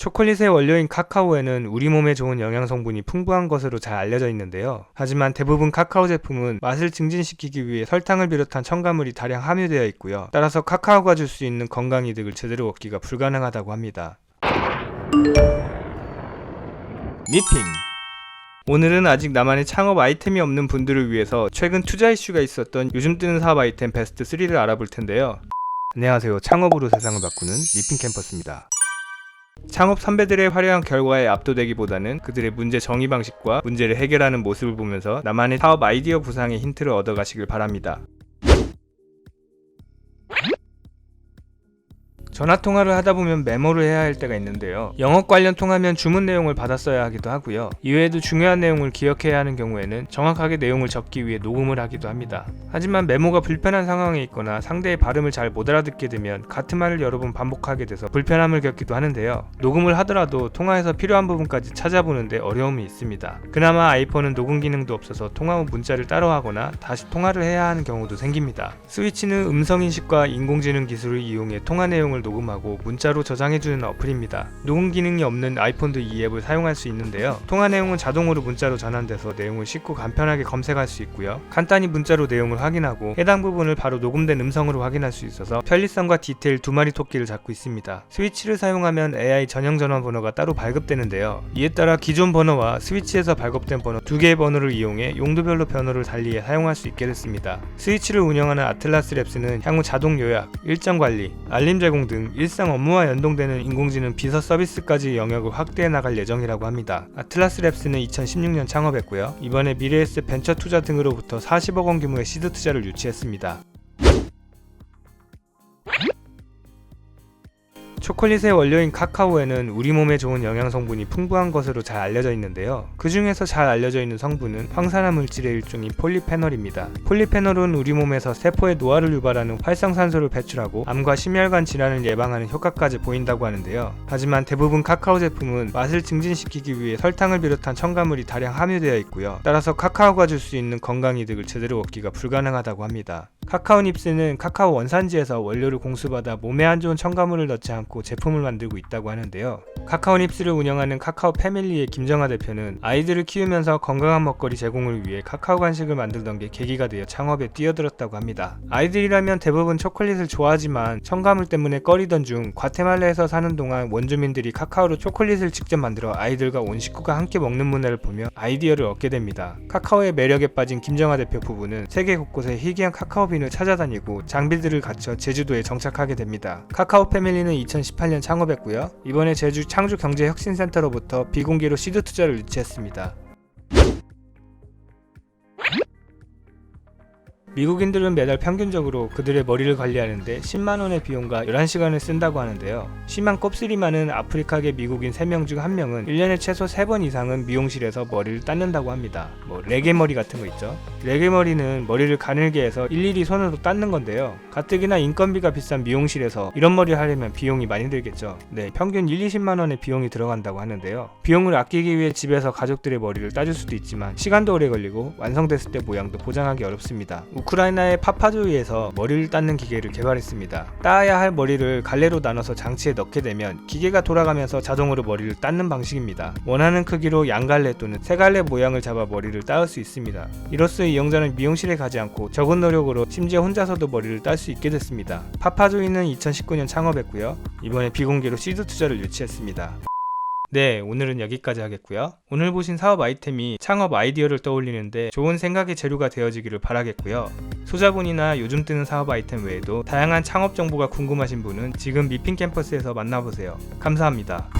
초콜릿의 원료인 카카오에는 우리 몸에 좋은 영양 성분이 풍부한 것으로 잘 알려져 있는데요. 하지만 대부분 카카오 제품은 맛을 증진시키기 위해 설탕을 비롯한 첨가물이 다량 함유되어 있고요. 따라서 카카오가 줄 수 있는 건강 이득을 제대로 얻기가 불가능하다고 합니다. 미핑 오늘은 아직 나만의 창업 아이템이 없는 분들을 위해서 최근 투자 이슈가 있었던 요즘 뜨는 사업 아이템 베스트 3를 알아볼 텐데요. 안녕하세요. 창업으로 세상을 바꾸는 미핑 캠퍼스입니다. 창업 선배들의 화려한 결과에 압도되기보다는 그들의 문제 정의 방식과 문제를 해결하는 모습을 보면서 나만의 사업 아이디어 구상의 힌트를 얻어가시길 바랍니다. 전화 통화를 하다 보면 메모를 해야 할 때가 있는데요. 영업 관련 통화면 주문 내용을 받았어야 하기도 하고요. 이외에도 중요한 내용을 기억해야 하는 경우에는 정확하게 내용을 적기 위해 녹음을 하기도 합니다. 하지만 메모가 불편한 상황에 있거나 상대의 발음을 잘 못 알아듣게 되면 같은 말을 여러 번 반복하게 돼서 불편함을 겪기도 하는데요. 녹음을 하더라도 통화에서 필요한 부분까지 찾아보는데 어려움이 있습니다. 그나마 아이폰은 녹음 기능도 없어서 통화 후 문자를 따로 하거나 다시 통화를 해야 하는 경우도 생깁니다. 스위치는 음성 인식과 인공지능 기술을 이용해 통화 내용을 녹 음하고 문자로 저장해주는 어플입니다. 녹음 기능이 없는 아이폰도 이 앱을 사용할 수 있는데요. 통화 내용은 자동으로 문자로 전환돼서 내용을 쉽고 간편하게 검색할 수 있고요. 간단히 문자로 내용을 확인하고 해당 부분을 바로 녹음된 음성으로 확인할 수 있어서 편리성과 디테일 두 마리 토끼를 잡고 있습니다. 스위치를 사용하면 AI 전용 전화 번호가 따로 발급되는데요. 이에 따라 기존 번호와 스위치에서 발급된 번호 두 개의 번호를 이용해 용도별로 번호를 달리해 사용할 수 있게 됐습니다. 스위치를 운영하는 아틀라스 랩스는 향후 자동 요약, 일정 관리, 알림 제공 등 일상 업무와 연동되는 인공지능 비서 서비스까지 영역을 확대해 나갈 예정이라고 합니다. 아틀라스 랩스는 2016년 창업했고요. 이번에 미래에셋 벤처 투자 등으로부터 40억 원 규모의 시드 투자를 유치했습니다. 초콜릿의 원료인 카카오에는 우리 몸에 좋은 영양 성분이 풍부한 것으로 잘 알려져 있는데요. 그 중에서 잘 알려져 있는 성분은 황산화 물질의 일종인 폴리페놀입니다. 폴리페놀은 우리 몸에서 세포의 노화를 유발하는 활성산소를 배출하고 암과 심혈관 질환을 예방하는 효과까지 보인다고 하는데요. 하지만 대부분 카카오 제품은 맛을 증진시키기 위해 설탕을 비롯한 첨가물이 다량 함유되어 있고요. 따라서 카카오가 줄 수 있는 건강 이득을 제대로 얻기가 불가능하다고 합니다. 카카오 닙스는 카카오 원산지에서 원료를 공수받아 몸에 안 좋은 첨가물을 넣지 않고 제품을 만들고 있다고 하는데요. 카카오 닙스를 운영하는 카카오 패밀리의 김정아 대표는 아이들을 키우면서 건강한 먹거리 제공을 위해 카카오 간식을 만들던 게 계기가 되어 창업에 뛰어들었다고 합니다. 아이들이라면 대부분 초콜릿을 좋아하지만 첨가물 때문에 꺼리던 중 과테말라에서 사는 동안 원주민들이 카카오로 초콜릿을 직접 만들어 아이들과 온 식구가 함께 먹는 문화를 보며 아이디어를 얻게 됩니다. 카카오의 매력에 빠진 김정아 대표 부부는 세계 곳곳에 희귀한 카카오 빈을 찾아다니고 장비들을 갖춰 제주도에 정착하게 됩니다. 카카오 패밀리는 2018년 창업했고요. 이번에 제주 창조경제혁신센터로부터 비공개로 시드 투자를 유치했습니다. 미국인들은 매달 평균적으로 그들의 머리를 관리하는데 10만원의 비용과 11시간을 쓴다고 하는데요. 심한 곱슬이 많은 아프리카계 미국인 3명 중 1명은 1년에 최소 3번 이상은 미용실에서 머리를 닦는다고 합니다. 뭐 레게 머리 같은 거 있죠. 레게 머리는 머리를 가늘게 해서 일일이 손으로 닦는 건데요. 가뜩이나 인건비가 비싼 미용실에서 이런 머리를 하려면 비용이 많이 들겠죠. 네, 평균 1, 20만원의 비용이 들어간다고 하는데요. 비용을 아끼기 위해 집에서 가족들의 머리를 따줄 수도 있지만 시간도 오래 걸리고 완성됐을 때 모양도 보장하기 어렵습니다. 우크라이나의 파파조이에서 머리를 닦는 기계를 개발했습니다. 따야 할 머리를 갈래로 나눠서 장치에 넣게 되면 기계가 돌아가면서 자동으로 머리를 닦는 방식입니다. 원하는 크기로 양갈래 또는 세갈래 모양을 잡아 머리를 따을 수 있습니다. 이로써 이용자는 미용실에 가지 않고 적은 노력으로 심지어 혼자서도 머리를 딸 수 있게 됐습니다. 파파조이는 2019년 창업했고요. 이번에 비공개로 시드 투자를 유치했습니다. 네, 오늘은 여기까지 하겠고요. 오늘 보신 사업 아이템이 창업 아이디어를 떠올리는데 좋은 생각의 재료가 되어지기를 바라겠고요. 소자본이나 요즘 뜨는 사업 아이템 외에도 다양한 창업 정보가 궁금하신 분은 지금 미핑 캠퍼스에서 만나보세요. 감사합니다.